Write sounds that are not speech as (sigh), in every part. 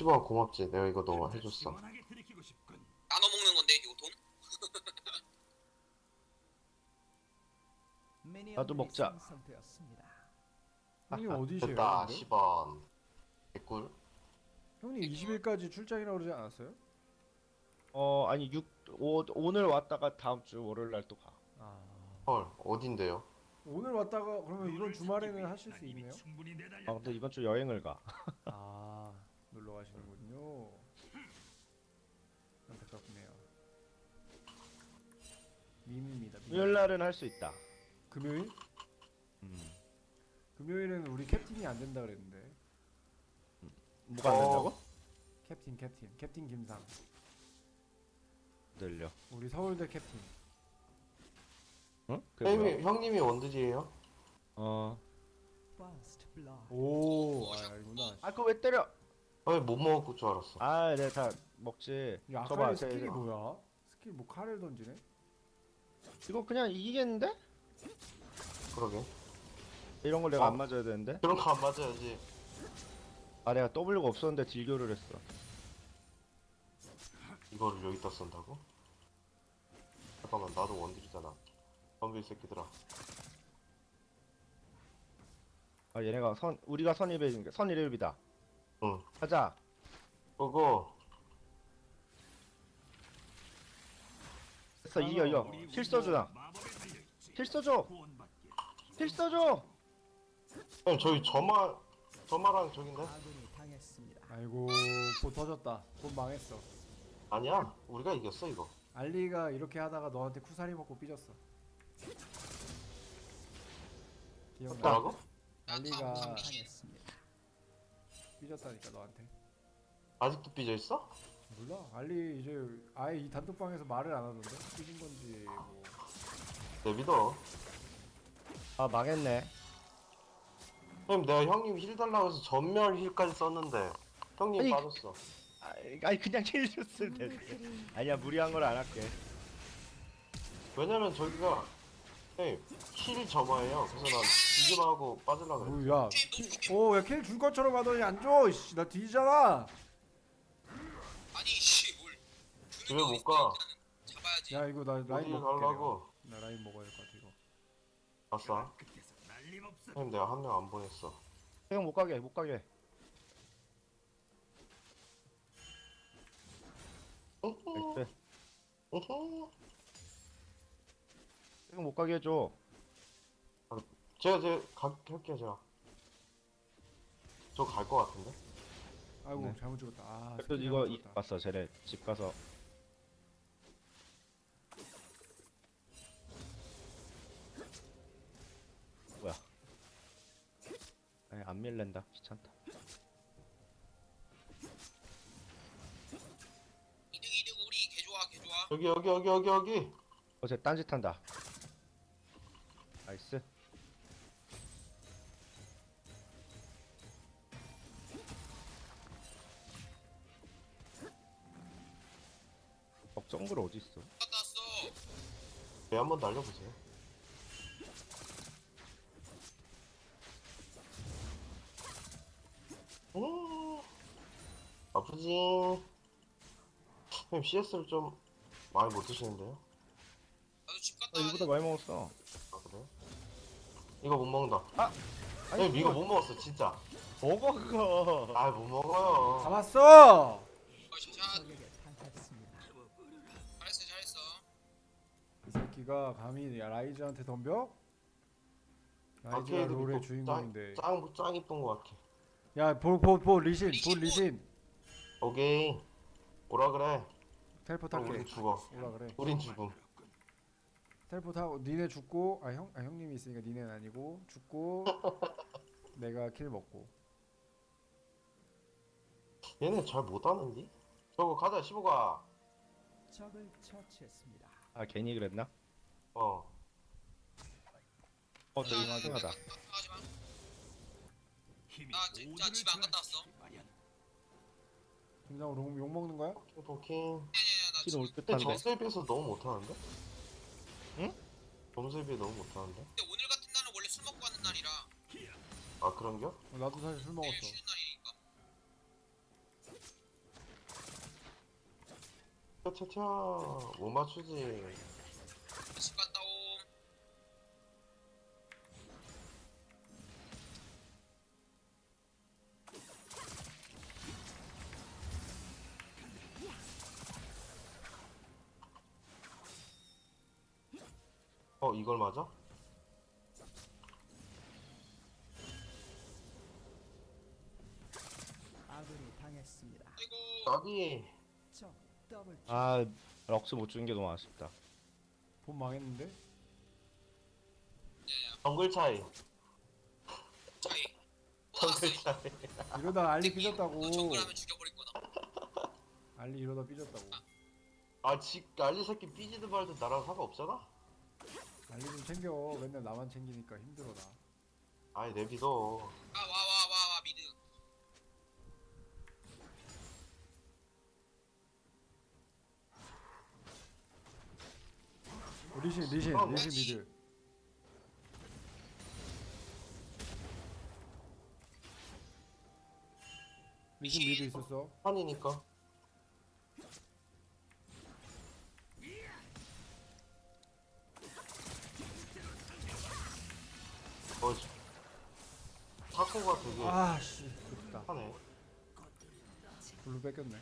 10원 고맙지. 내가 이거 너 해줬어. 나눠 먹는 건데 이거 돈? (laughs) 나도 먹자. 형님 어디세요? 됐다. 근데? 10원. 개꿀. 형님 20일까지 출장이라고 그러지 않았어요? 어 아니 6 오, 오늘 왔다가 다음 주 월요일 날 또 가. 아 헐, 어딘데요? 오늘 왔다가 그러면 이번 주말에는 하실 수 있네요? 아 근데 이번 주 여행을 가. 아 놀러 가시는군요. 안타깝네요. 밈입니다. 밈. 금요일 날은 할 수 있다. 금요일? 음. 금요일은 우리 캡틴이 안 된다 그랬는데. 뭐가 안 어. 된다고? 캡틴 캡틴 캡틴 김상. 늘려. 우리 서울대 캡틴. 응? 그게 뭐야? 형님이, 형님이 원딜이에요? 어. 오, 아 알구나. 아 그거 왜 때려? 아니, 못 먹을 줄 알았어. 아 내가 다 먹지. 야, 저봐, 제- 스킬이 뭐야? 스킬 뭐 칼을 던지네? 이거 그냥 이기겠는데? 그러게. 이런 걸 내가 어. 안 맞아야 되는데? 그런 거 안 맞아야지. 아 내가 W가 없었는데 딜교를 했어. 이거를 여기다 쓴다고? 잠깐만, 나도 원딜이잖아. 덤빌 새끼들아. 아 얘네가 선 우리가 선입이니까 선일일비다. 응. 하자. 그거, 됐어 이겨 이겨. 힐 써주나. 힐 써줘. 힐 써줘. 형, 저희 저말, 저말랑 저긴데? 아이고, 보 터졌다. 돈 망했어. 아니야. 우리가 이겼어, 이거. 알리가 이렇게 하다가 너한테 쿠사리 먹고 삐졌어. 기억나? 뭐라고? 알리가 다 삐졌다니까 너한테. 아직도 삐져 있어? 몰라. 알리 이제 아예 이 단톡방에서 말을 안 하던데. 삐진 건지 뭐. 내 믿어. 아 망했네. 형님, 내가 형님 힐 달라고 해서 전멸 힐까지 썼는데, 형님 아니, 빠졌어. 아, 아니 그냥 힐 줬을 때. 아니야 무리한 걸 안 할게. 왜냐면 저기가, 형님, 힐 점화예요. 그래서 난 뒤집어하고 빠질라 그래. 뭐야? 오, 야, 킬줄 것처럼 하더니 안 줘. 씨, 나 뒤지잖아. 아니 씨뭘 집에 주는 거못 가. 잡아야지 야, 이거 나 라인 어디 먹을게. 가려고? 내가. 나 라인 먹어야 될 것 같아 이거. 아싸. 형님, 내가 한 명 안 보냈어. 형 못 가게 못 가게. 나이스. 어허. 형 못 가게 해줘. 제가, 제가, 가, 할게요, 제가. 저 갈 것 같은데? 아이고, 네. 잘못 죽었다. 아, 그래도 이거 잘못 이 죽었다. 봤어 쟤네 집 가서. 뭐야? 아니 안 밀랜다 귀찮다. 이득 이득 우리 개 좋아 개 좋아 여기, 여기, 여기, 여기, 여기. 어제 딴짓 한다. 나이스. 정글 어디 있어? 배 한번 날려보세요. 음, 아프지. 형님 CS를 좀 많이 못 드시는데요? 나도 집 어, 갔다 이거보다 와야 많이 먹었어. 아 그래? 이거 못 먹는다. 아니 형님 이거 못 먹었어 진짜. 먹어 그거. 아 못 먹어요. 잡았어. 새끼가 감히 야, 라이즈한테 덤벼? 라이즈가 아케이드 롤의 짱, 주인공인데. 짱, 짱 이쁜 것 같아. 야, 볼볼볼 리신, 볼 리신. 오케이. 오라 그래. 텔포 그럼. 우린 죽어. 오라 그래. 우린 죽음. 텔포 타고 니네 죽고 아 형, 아 형님이 있으니까 니네는 아니고 죽고 (laughs) 내가 킬 먹고. 얘네 잘 못하는디? 저거 가자 15가. 적을 처치했습니다. 아 괜히 그랬나? 어. 어 저기 하다. 하지마 나 진짜 집안 갔다 왔어 김상우 욕, 욕 먹는 거야? 포킹 포킹. 야야야 나힐 지금 올 근데 듯한데. 점수에 비해서 너무 못하는데? 응? 점수에 비해 너무 못하는데? 근데 오늘 같은 날은 원래 술 먹고 가는 날이라 아 그런겨? 어, 나도 사실 술 내일 먹었어. 쉬는 날이니까 차차차 못 맞추지 아 럭스 못 주는 게 너무 아쉽다. 본 망했는데? 정글 차이. 차이. 정글 뽑았어 차이 이러다 알리 삐졌다고. 너 정글하면 죽여버릴 거다. 알리 이러다 삐졌다고. 아 지 알리 새끼 삐지든 말든 나랑 상관없잖아? 알리 좀 챙겨. 맨날 나만 챙기니까 힘들어 나 아이 내비둬. 아 와 와 미드 어, 리신 리신 어, 리신 뭐지? 미드. 리신 미드 있었어. 판이니까. 어 타코가 되게 아씨 좋다. 하네. 블루 뺏겼네.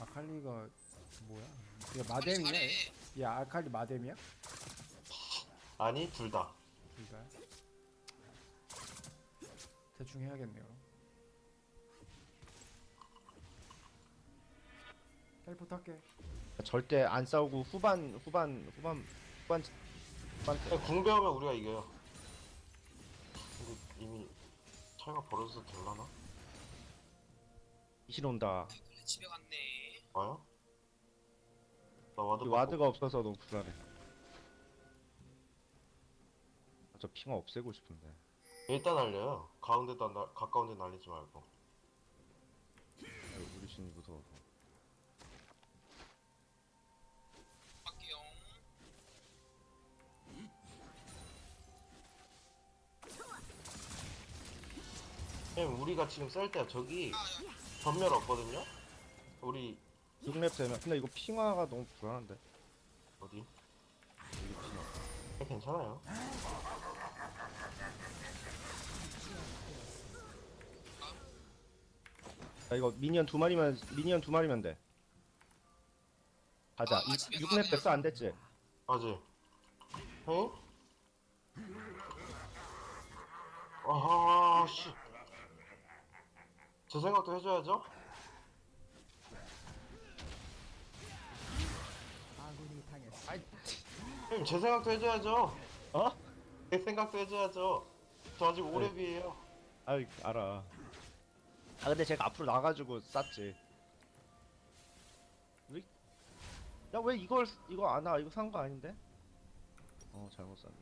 아칼리가 뭐야 얘 마뎀이야? 얘? 잘해. 얘 아칼리 마뎀이야? 아니 둘다. 둘다? 대충 해야겠네요 텔포 탈게. 절대 안 싸우고 후반 후반 후반 후반 후반. 때 그냥 궁배하면 우리가 이겨요. 근데 이미 차이가 벌어져서 될라나? 이신 온다. 그래 집에 갔네. 와요? 나 와드 와드가 없어서 너무 불안해. 아, 저 핑화 없애고 싶은데. 일단 날려요. 가운데다 나, 가까운 데 날리지 말고. 아유, 우리 신이 무서워서. 갈게요 그냥 우리가 지금 쌀 때야. 저기 전멸 없거든요? 우리 6렙 되면 근데 이거 핑화가 너무 불안한데 어디? 여기 핑화 네, 괜찮아요 아 이거 미니언 두 마리면 미니언 두 마리면 돼 가자 아, 아, 집에 가, 6렙 그냥. 됐어 안 됐지? 맞지? 응? 아하 씨. 제 생각도 해줘야죠? 형님 제 생각도 해줘야죠. 어? 제 생각도 해줘야죠. 저 아직 오랩이에요. 아이 알아. 아 근데 제가 앞으로 나가지고 쌌지. 야 왜 이걸 이거 안와? 이거 산 거 아닌데? 어 잘못 샀네.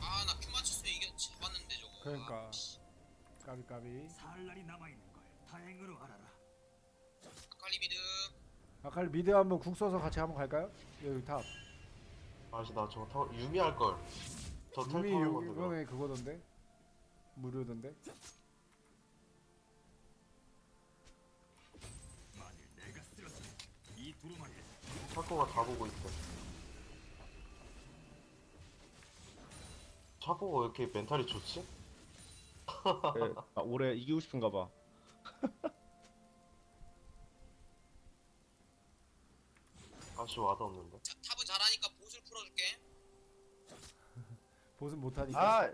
아나 큐 맞췄으면 이겨 잡았는데 저거. 그러니까. 아, 씨. 까비 까비. 살 날이 남아 있는 걸 다행으로 알아라. 아칼리 미드 한번 궁 써서 같이 한번 갈까요? 여기 탑. 아씨 나 저거 타고 유미 할 걸. 저텔 유미 타는 요- 건데 그거던데. 무료던데. 차코가 다 보고 있어. 차코가 왜 이렇게 멘탈이 좋지? 네, 아, 올해 이기고 싶은가 봐 (laughs) 아씨 와도 없는데. 자, 탑은 잘하니까 보슬 풀어줄게. (laughs) 보스 못하니까. 아!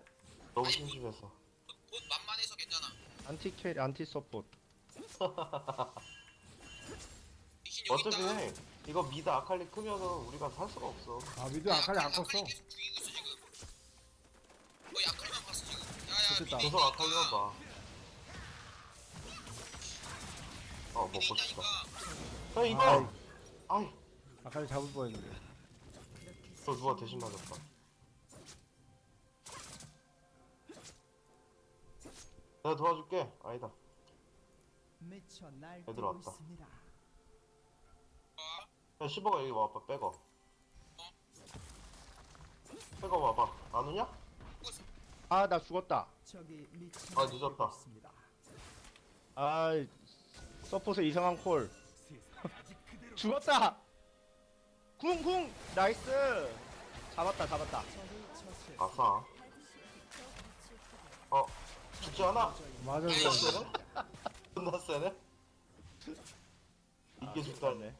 너무 심심해서. 곧, 곧 만만해서 괜찮아. 안티 캐리 안티 서포트. (laughs) 여기 어차피 이거 미드 아칼리 크면은 우리가 살 수가 없어. 아 미드 아칼리 안 껐어? 계속 죽이고 있어 지금. 거의 아칼리만 봤어 지금. 야야 좋겠다. 미드 계속 아칼리만. 봐. 어 먹고 싶다. 야 이거. 아이 아칼리 잡을 뻔했는데 저 누가 대신 맞았다. 내가 도와줄게. 아니다. 미쳐 애들 왔다. 있습니다. 야 시버가 여기 와봐. 빼고. 빼고 와봐. 안 오냐? 아 나 죽었다 미쳐 아, 늦었다. 있습니다. 아 서폿의 이상한 콜 (laughs) 죽었다 쿵쿵 나이스 잡았다 잡았다 아싸. 어, 죽지 않아? 맞아? 존나 세네? 이게 죽다네.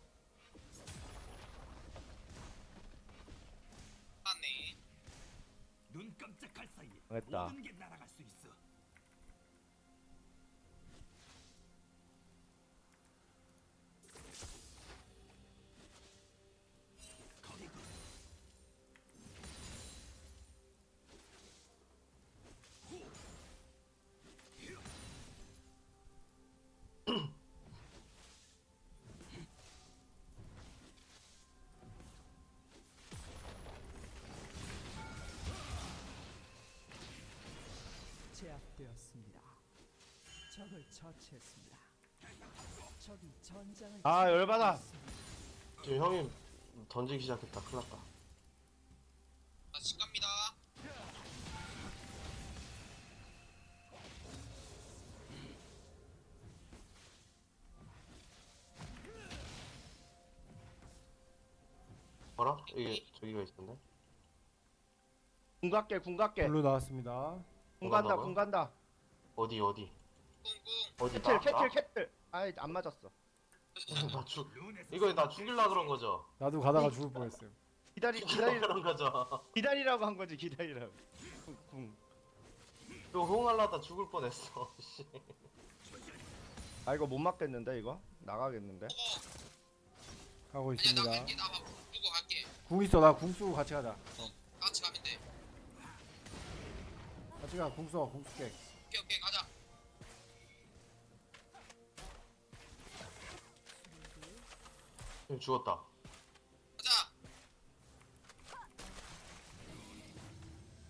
눈 깜짝할 사이에 됐다. 모든 게 날아갈 제압되었습니다. 적을 처치했습니다. 적이 전장을 아 열받아 지금 형이 던지기 시작했다. 큰일 났다. 나집 갑니다. 뭐라? 이게 저기가 있었네? 궁 갈게 궁 갈게 블루 나왔습니다 궁 간다? 궁 간다 어디, 어디? 어디? 캐틀 나? 캐틀 캐틀 아이 안 맞았어 나? (laughs) 나 죽, 이거 나 죽일라 그런 거죠? 나도 가다가 죽을 뻔했음 기다리 기다리 그런 거죠? 기다리라고 한 거지 기다리라고. 이거 호응하려다 죽을 뻔했어. 씨. 아 이거 못 맞겠는데 이거 나가겠는데 가고 나 있습니다 갈게. 나 봐. 두고 갈게. 궁 있어 나 궁 쓰고 같이 가자 어. 같이 가면 돼. 같이 가궁 써, 궁 쓸게 오케이 오케이 가자. 형 죽었다. 가자.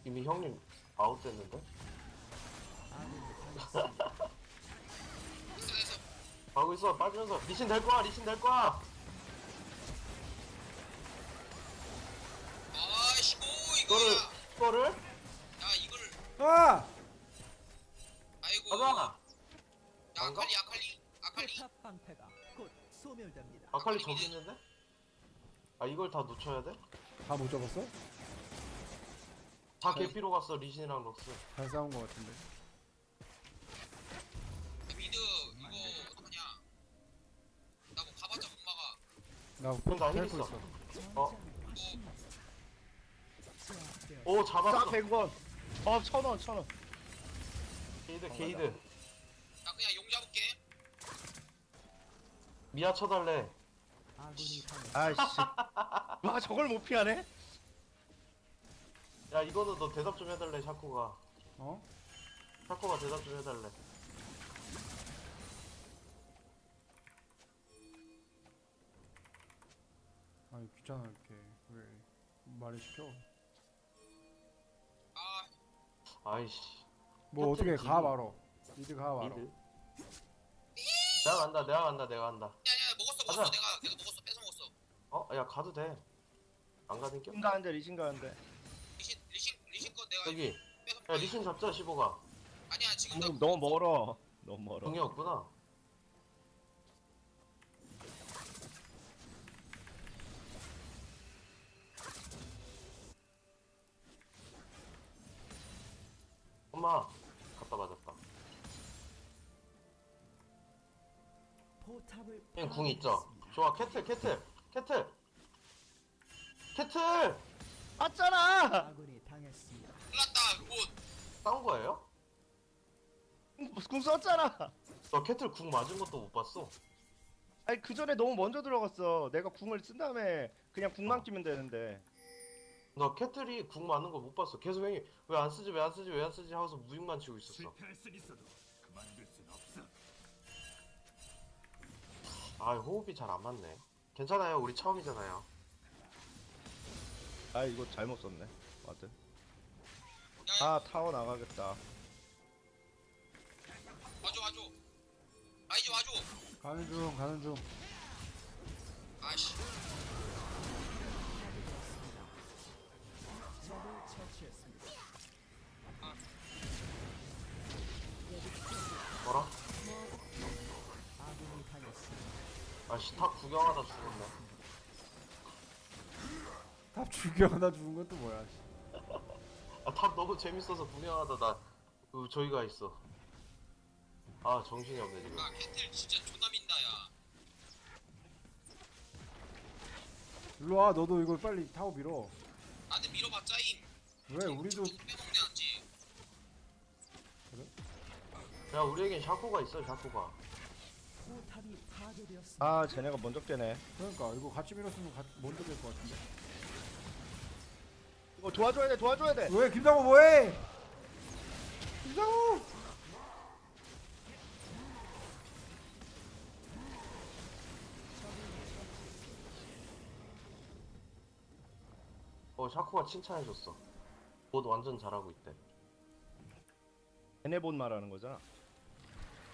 이미 형님 아웃됐는데? 됐어 됐어. 가고 있어. 빠지면서 리신 될 거야. 리신 될 거야. 아이씨고 이거를 이거야. 이거를 야 이걸. 아! 아이고. 가자. 야 안 가? 아칼리 아칼리 아칼리. 포탑 방패가 곧 소멸됩니다. 아칼리 저기 있는데? 아 이걸 다 놓쳐야 돼? 다 못 잡았어? 다 개피로 갔어 리신이랑 럭스. 잘 싸운 거 같은데 미드 이거 어떡하냐. 나 뭐 가봤자 못 막아. 나 그럼 나 텔포 힐 있어 어? 제압되었 오싹 잡았어. 100원 어 천원 천 원 게이드 게이드. 나 그냥 용 잡을게. 미아 쳐달래. 아군이 당했 아이씨 (laughs) 와 저걸 못 피하네 야 이거는 너 대답 좀 해달래 샤코가. 어? 샤코가 대답 좀 해달래. 아니 귀찮아 이렇게 왜 말을 시켜 아 아이씨. 뭐 어떻게 가 바로 미드 가 바로 게이드. 내가 간다 내가 간다 내가 간다. 야야 먹었어 가자. 먹었어 내가 내가 먹었어 뺏어 먹었어. 어? 야 가도 돼. 안 가는 겨? 리신 가는데 리신 가는데 리신 리신 리신 거 내가 저기. 뺏어 야. 리신 잡자 15가. 아니야 지금 나 너무, 너무 멀어 너무 멀어 동이 없구나. 형 궁이 있죠? 좋아 캐틀 캐틀 캐틀 캐틀 맞잖아 아군이 당했습니다. 몰랐다 그곳. 싸운 거예요? 궁, 궁 썼잖아 너 캐틀 궁 맞은 것도 못 봤어. 아니 그 전에 너무 먼저 들어갔어 내가 궁을 쓴 다음에 그냥 궁만 끼면 되는데 너 캐틀이 궁 맞는 거 못 봤어. 계속 형이 왜 안 쓰지 왜 안 쓰지 왜 안 쓰지 하고서 무익만 치고 있었어. 실패할 순 있어도 아 호흡이 잘 안 맞네. 괜찮아요 우리 처음이잖아요. 아 이거 잘못 썼네 맞아 야아 타워 나가겠다 와줘 와줘. 아이지 와줘. 가는 중 가는 중 아씨. 구경하다 죽었네. 탑 죽여다 죽은 것도 뭐야 씨. 아, 탑 너무 재밌어서 구경하다 나 그, 저기가 있어. 아 정신이 없네 지금. 아 캐틀 진짜 존나 민다 야 일로와 너도 이걸 빨리 타고 밀어 나한테 밀어봤자 임 왜 우리도 빼먹네 않지 야 우리에겐 샤코가 있어 샤코가. 파괴되었습니다. 아 쟤네가 먼저 깨네 그러니까 이거 같이 밀었으면 같이 먼저 될 것 같은데 이거 도와줘야 돼 도와줘야 돼 왜 김상호 뭐해 김상호 어 샤코가 칭찬해줬어. 봇 완전 잘하고 있대. 쟤네 본 말하는 거잖아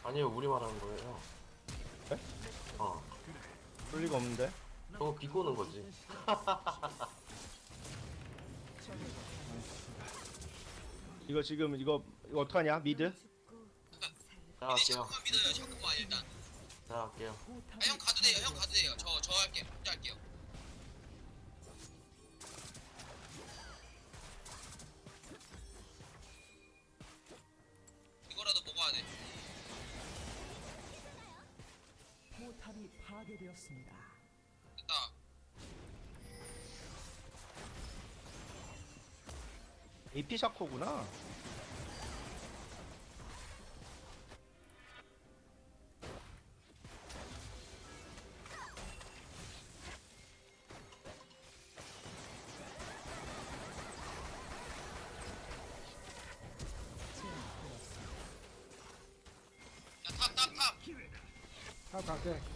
아니요 우리 말하는 거예요. 네? 어 그럴 리가 없는데 저거 비꼬는 거지. (laughs) 이거 지금 이거 이거 어떡하냐 미드? 자 할게요. 샤크만 믿어요 샤크만 일단 자 할게요. 아, 형 가도 돼요 형 가도 돼요 저 저 할게요 혼자 할게요 파괴되었습니다. 됐다 AP 샤코구나. 야 탑 탑 탑 탑 갈게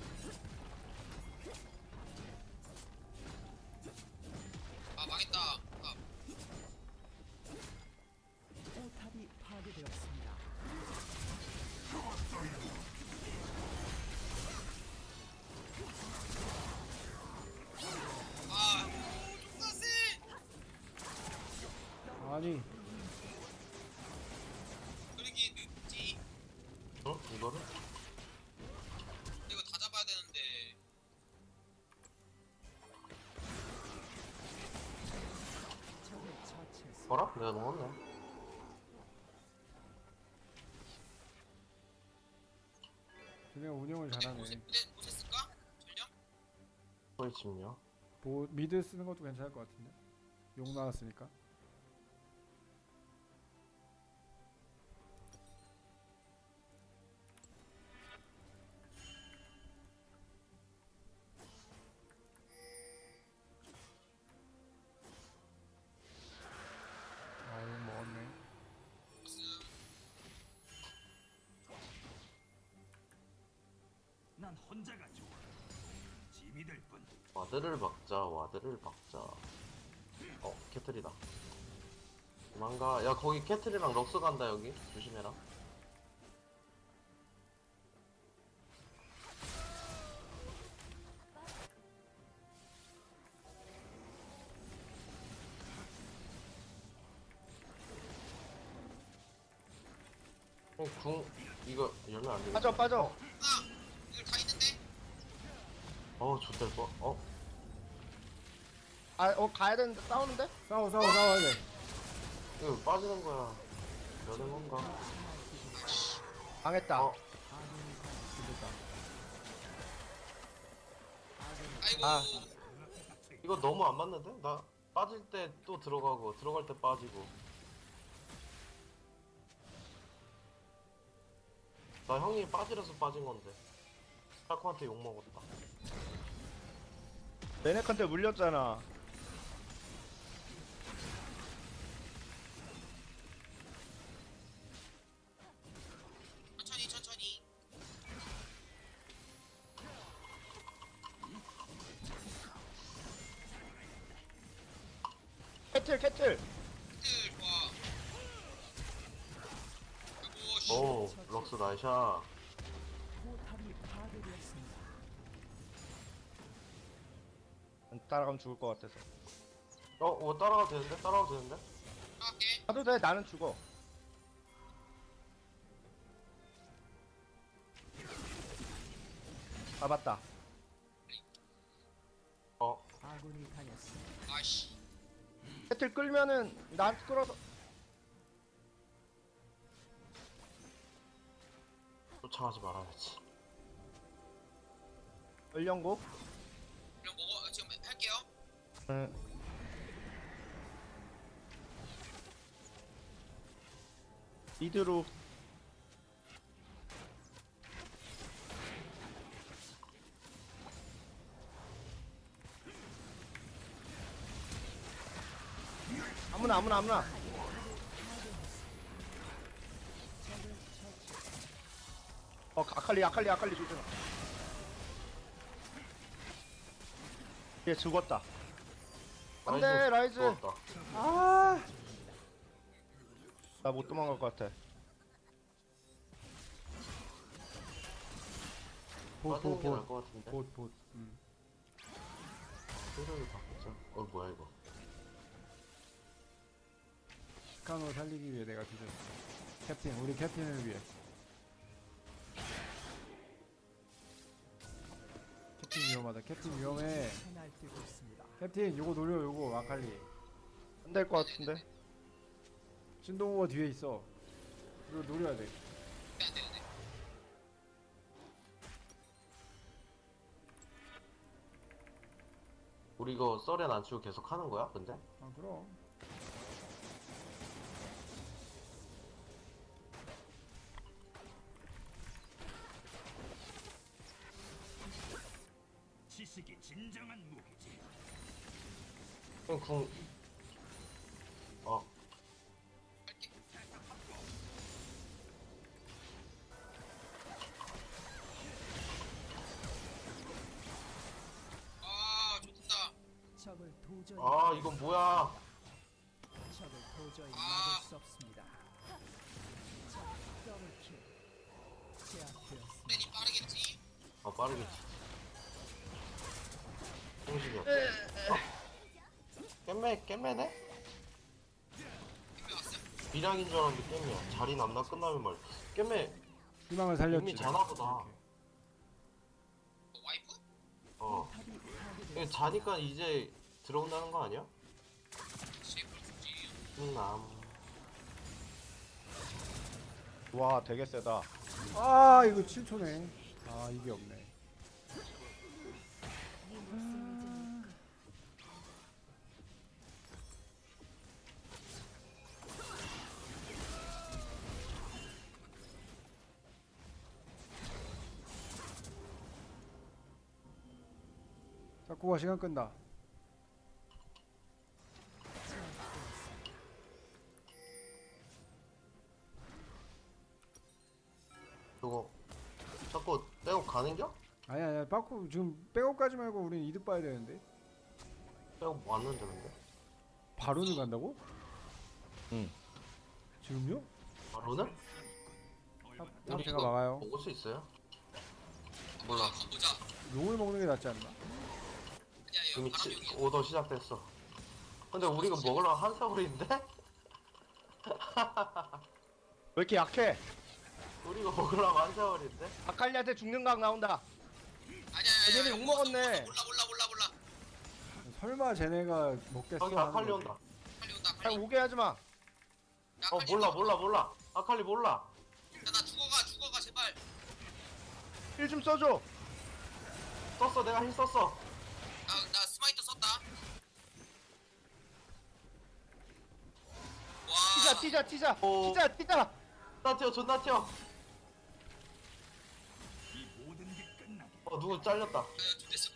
아니 그러기 늦지 응 이거를? 이거 다 잡아야 되는데. 뭐라? 내가 먹었네. 그냥 운영을 근데 잘하네 못했 못했을까? 전령? 소리침요. 뭐 미드 쓰는 것도 괜찮을 것 같은데 용 나왔으니까 와드를 박자. 어 캐틀이다. 도망가. 야 거기 캐틀이랑 럭스 간다 여기. 조심해라. 가야 되는데 싸우는데? 싸워 싸워 싸워야 돼 이거 빠지는 거야. 여는 건가? 망했다 어. 아이고 아. 이거 너무 안 맞는데? 나 빠질 때 또 들어가고 들어갈 때 빠지고 나 형이 빠지려서 빠진 건데 샤코한테 욕 먹었다 레넥한테 물렸잖아 나이샤. 따라가면 죽을 것 같아서 어? 어 따라가도 되는데? 따라가도 되는데? 가도 돼 나는 죽어 아 맞다 아군이 당했습니다. 아씨 배틀 끌면은 난 끌어서 쫓아가지 말아야지. 연령곡 그럼 먹어 지금 할게요 응. 미드로 아무나 아무나 아무나 어 아칼리 아칼리 아칼리 조심 얘 죽었다 안돼 라이즈 죽었다. 아 나 못 도망갈 것 같아 빠지는 게 나을 것 같은데. 봇. 음. 소리를 바꾸자. 어 뭐야 이거? 스카노 살리기 위해 내가 뒤졌어. 캡틴 우리 캡틴을 위해. 캡틴 위험하다. 캡틴 위험해. 캡틴 요거 노려 요거 아칼리. 안 될 것 같은데 신동호가 뒤에 있어. 이거 노려야 돼. 우리 이거 썰엔 안 치고 계속 하는 거야? 근데? 아 그럼. 그럼 궁. 어. 아 좋다 적을 도저히 아 이건 뭐야? 적을 도저히 아. 막을 수 없습니다. 적 더블킬 제압되었습니다. 빠르겠지 아 빠르겠지. 정신이 없어. 몇 왔어요? 비량인 줄 알았는데 깻매야. 자리 남나 끝나면 말. 깻매 희망을 살렸지. 이미 자나보다. 어, 와이프? 어. 자니까 이제 들어온다는 거 아니야? 쉐이프를 주지 남. 와 되게 세다 아 이거 7초네. 아 이게 없네. 시간 끈다. 저거 자꾸 떼고 가는겨? 아니 아니야 빠꾸 지금 백업까지 말고 우린 이득 봐야 되는데 떼고 왔는데 근데. 바론을 간다고? 응. 지금요? 바로는? 탑, 탑 우리 제가 이거 막아요 먹을 수 있어요? 몰라. 용을 먹는 게 낫지 않나? 아니야 이미 오더 시작됐어. 근데 우리가 먹으려 한 사거리인데? (laughs) 왜 이렇게 약해 우리가 먹으려면 한 사거리인데? 아칼리한테 죽는 각 나온다 아니야 아니야 얘네 욕먹었네. 몰라 몰라 몰라 몰라 설마 쟤네가 먹겠어 저기 하는 아칼리 거지. 온다. 빨리 온다 야 빨리 오게 하지 마 야, 어 빨리 몰라 온다. 몰라 몰라. 아칼리 몰라. 야, 나 죽어가 죽어가 제발 힐 좀 써줘 썼어 내가 힐 썼어. 나, 나 스마이터 썼다 와 뛰자 뛰자 뛰자 어. 뛰자 뛰자 존나 튀어 존나 튀어. 이 모든 게 끝나기 어 누구 잘렸다. 야, 좋댔어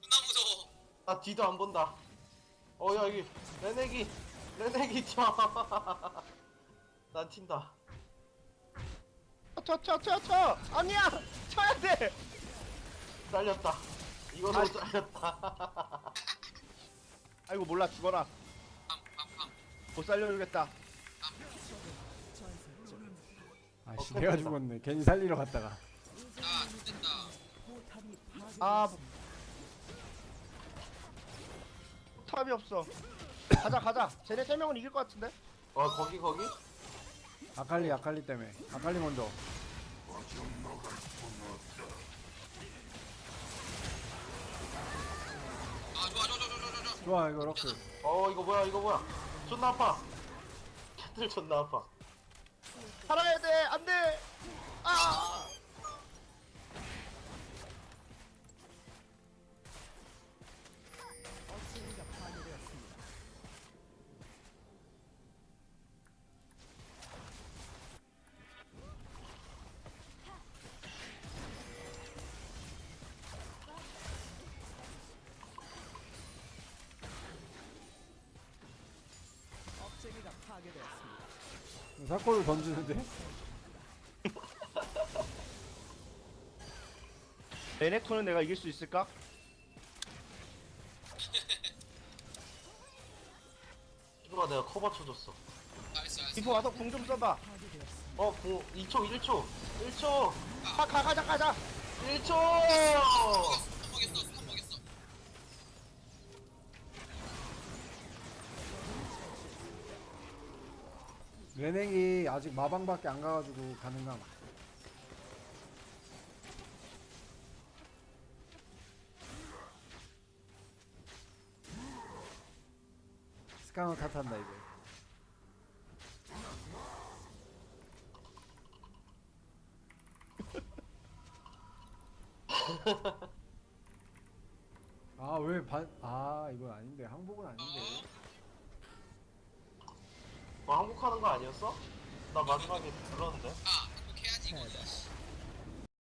존나 무서워 나 뒤도 안 본다. 어 야 여기 레네기 레네기 튀어. (laughs) 난 튄다. 쳐쳐쳐쳐 아니야 쳐야 돼 잘렸다. 이거도 아이. 잘렸다. (laughs) 아이고 몰라 죽어라 빰 빰 빰 못 살려주겠다 아씨 어, 내가. 죽었네. 괜히 살리러 갔다가. 야 좋댔다 포탑이 아. 탑이 없어. 가자 가자. 쟤네 세 명은 이길 것 같은데? 와 거기 거기? 아칼리 아칼리 때문에. 아칼리 먼저. 아 좋아 좋아 좋아 좋아 좋아 이거 럭스. 어 이거 뭐야 이거 뭐야? 존나 아파. 캐틀 존나 아파 살아야 돼. 안 돼. 아 사골을 던지는데? (laughs) 레넥톤은 내가 이길 수 있을까? 이거가 내가 커버 쳐줬어. 나이스 와서 궁 좀 써봐. 어 9, 2초 1초. 1초. 가, 가 가자 가자 1초 레넥이 아직 마방밖에 안 가가지고 가능함 스카너 탓한다 이제 (laughs) 아왜 반 아 이건 아닌데. 항복은 아닌데 뭐 한국 하는 거 아니었어? 나 마지막에 불렀는데 아 행복해야지 이거는